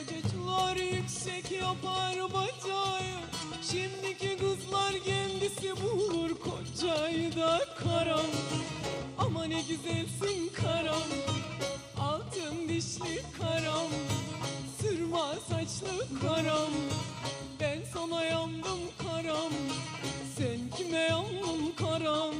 Bütün yüksek yapar bacağı Şimdiki kızlar kendisi bulur kocayı da karam Ama ne güzelsin karam. Altın dişli karam Sırma saçlı karam. Ben sana yandım karam Sen kime yandın karam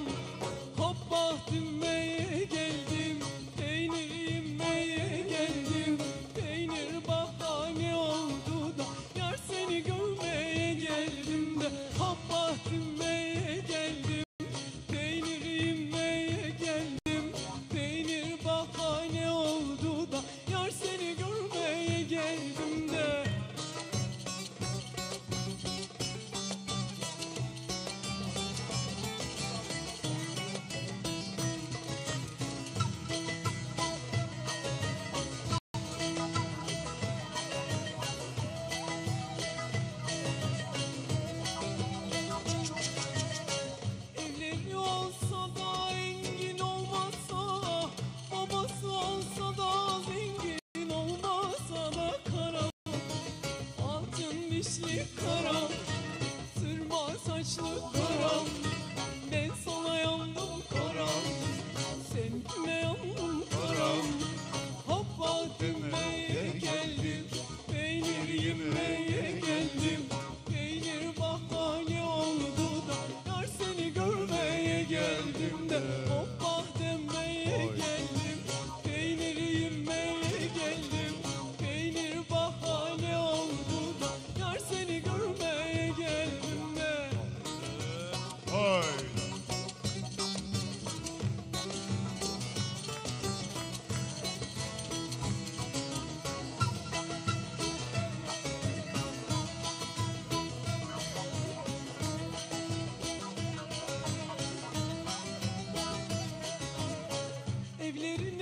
saçlı kral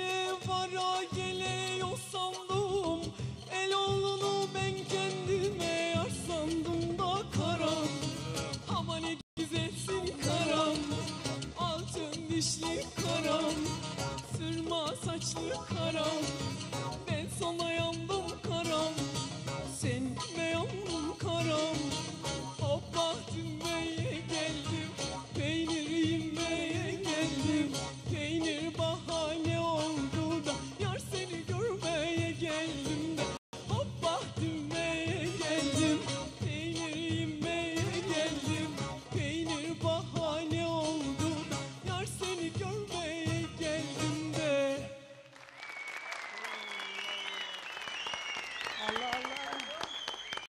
ne vara geliyor sandım El oğlunu ben kendime yar sandım da karam Ama ne güzelsin karam Altın dişli karam Sürma saçlı karam ben